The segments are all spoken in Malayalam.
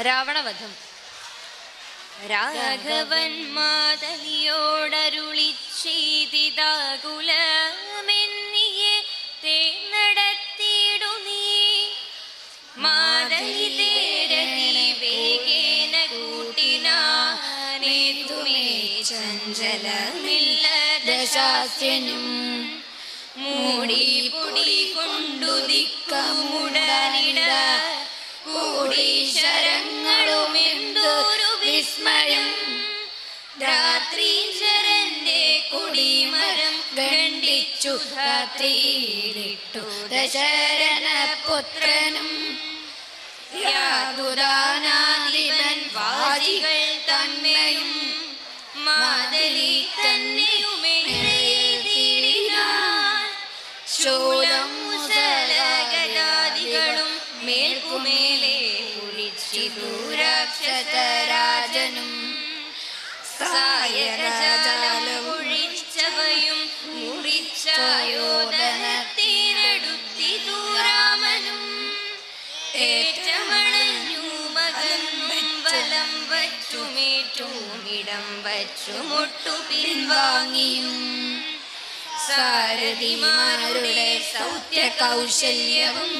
രാവണവധം. രാഘവൻ മാതലിയോടരുളി ചെയ്തിതാകുലമെന്നിയെ തേർന്നടത്തിയിടു നീ. മാതലി വേഗേന കൂട്ടിനാനേതുമേ ചഞ്ചലമില്ല ദശാസ്യനും. മൂടി പൊടി കൊണ്ടു ഖണ്ഡിച്ചു ധാത്രിയിലിട്ടു ദശരന പുത്രനും യാതുദാനാധിപൻ വാജികൾ തന്മയും മാതലി തന്നെയുമെഴുതിയിടിനാൻ ശൂലം മുസലഗദാദികളും മേൽക്കുമേലെ കുഴിച്ചിതു രാക്ഷസരാജനും. സായകജാലം വച്ചു മുട്ടു പിൻവാങ്ങിയും സാരഥിമാരുടെ സൗത്യ കൗശല്യവും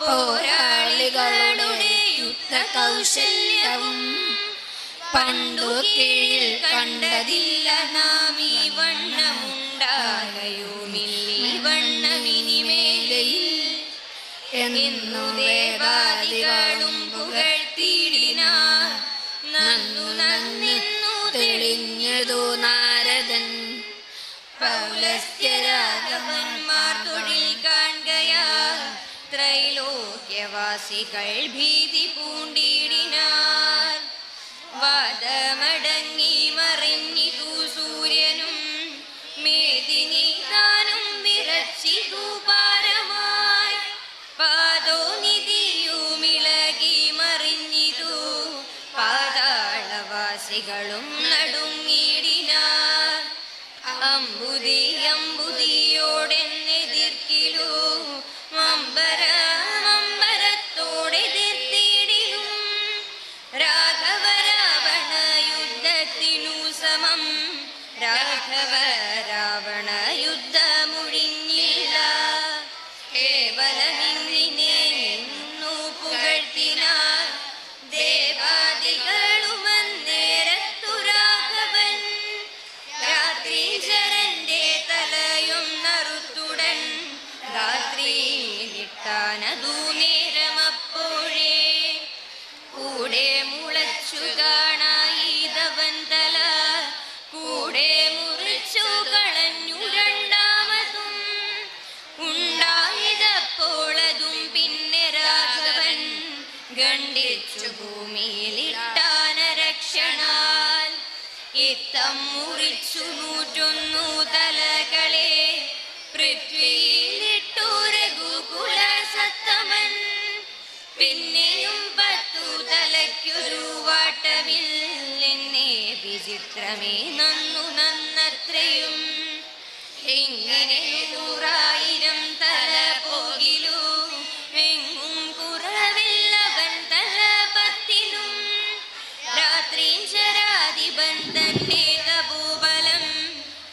പോരാളികളുടെ യുദ്ധ കൗശല്യവും പണ്ടു കീഴിൽ കണ്ടതില്ല നാം ഈ വണ്ണമുണ്ടാകയുമില്ലീ വണ്ണമിനിമേലയിൽ എന്നു ദേവാദികളും പുകഴ്ത്തിയിടിനാർ തെളിഞ്ഞതു നാരദൻ. പൗലസ്ത്യരാഘവന്മാർ തൊഴിൽ കാണുകയാ. ത്രൈലോക്യവാസികൾ ഭീതി പൂണ്ടിടിനാർ നടുങ്ങിടിനാർ. അമ്പുതി മുറിച്ചു നൂറ്റൊന്നു തലകളെ. പൃഥ്വിയിലിട്ടു രഘുകുല സത്തമൻ. പിന്നെയും പത്തു തലയ്ക്കൊരു വിചിത്രമേ നന്നു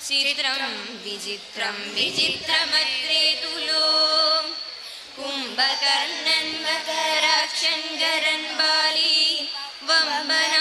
चित्रं विचित्रं विचित्रमत्रेतुलो। कुम्भकर्णन् मकराक्षं जरन् बाली वम्बन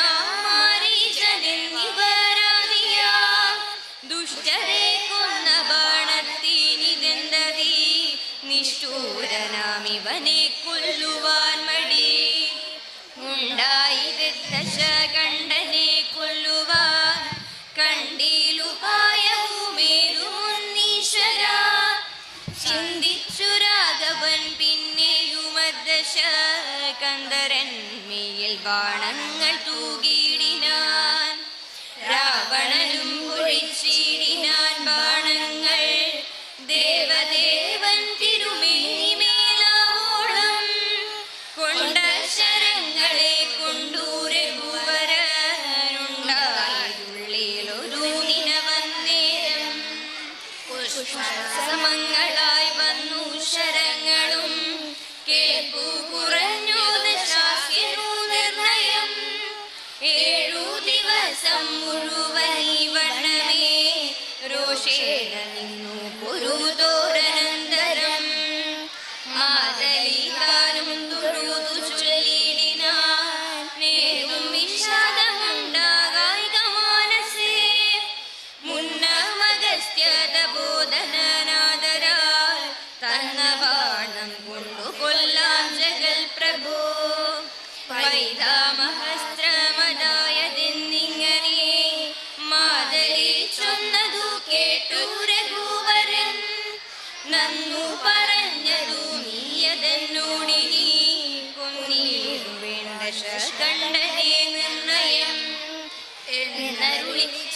ഏഴു ദിവസം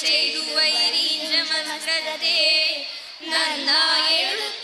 செய்துவைரீஞ்சமஸ்கரத்தே நல்லாயெழுத்து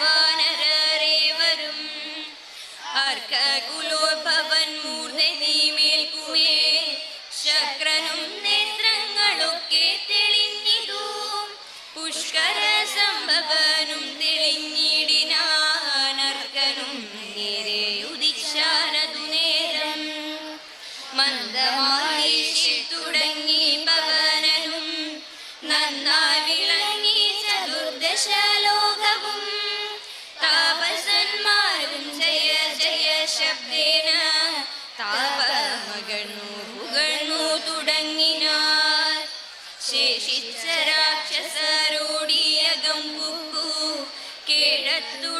വാനരരെ വരും ആർക്കുലോ que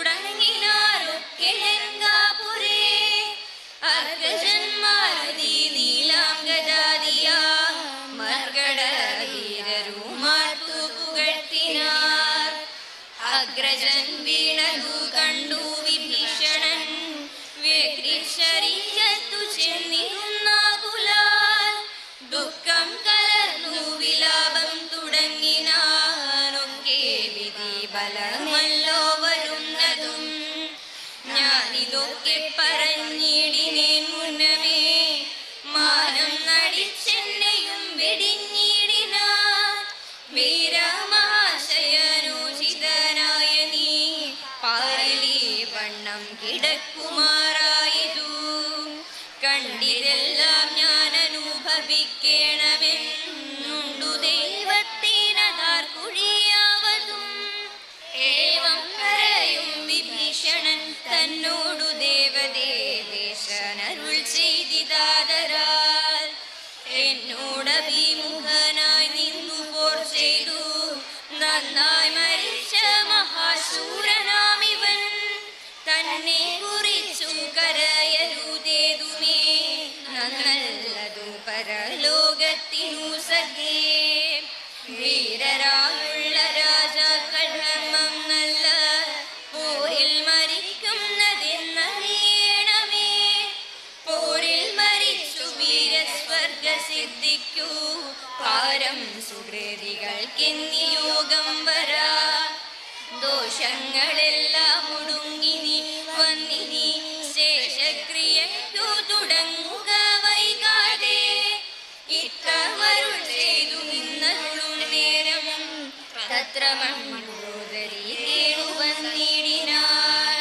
ക്ഷത്ര മണ്ണോദരി കേണു വന്നിടിനാൾ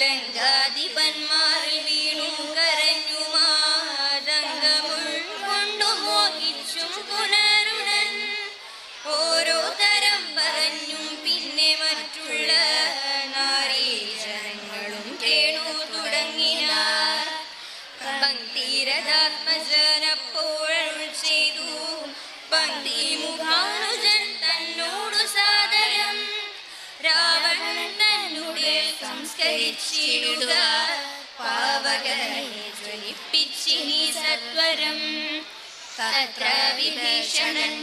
ലങ്കാധിപന്മാരിൽ വീണു കരഞ്ഞു മാതങ്കമുൾ കൊണ്ടു മോഹിച്ചും പുനരുടൻ ഓരോ തരം പറഞ്ഞും പിന്നെ മറ്റുള്ള നാരീചരങ്ങളും കേണു തുടങ്ങിനാർ. പങ്ക്തിരതാത്മജന तत्र विभीषणं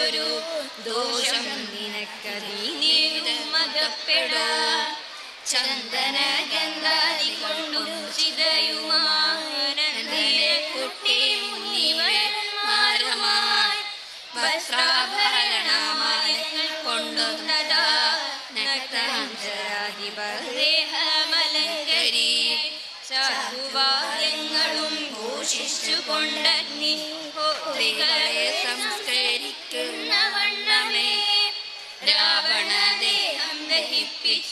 ഒരു ദോഷം നിനക്കതീനീടും മകപ്പെട. ചന്ദന ഗന്ധാതി കൊണ്ടും ചിതയുമാനന്ദനെ കുട്ടി മുനിവന്മാരമായി വസ്ത്രാഭരണമാനങ്ങൾ കൊണ്ടുന്നതാ നക്തഹംസരാധിപദേഹമലങ്കരി ചാരുവാരങ്ങളും ഘോഷിച്ചുകൊണ്ടി ഹോത്രികൾ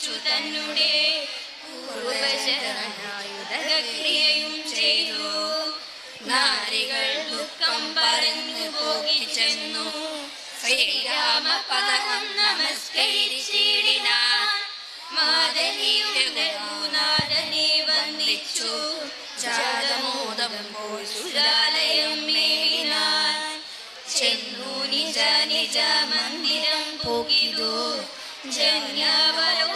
ദഹിപ്പിച്ചു തന്നെ പൂർവശരണായുധക്രിയയും ചെയ്തു. നാരികൾ ദുഃഖം പറഞ്ഞു പോകി ചെന്നു. ശ്രീരാമപദം നമസ്കരിച്ചിടിനാൻ മാതലിയുടെ ഗുരുനാഥനെ വന്ദിച്ചു. ജാതമോദം പോയി സുരാലയം മേവിനാൻ ചെന്നു നിജ നിജ മന്ദിരം പോകിതു. ജന്യവലോക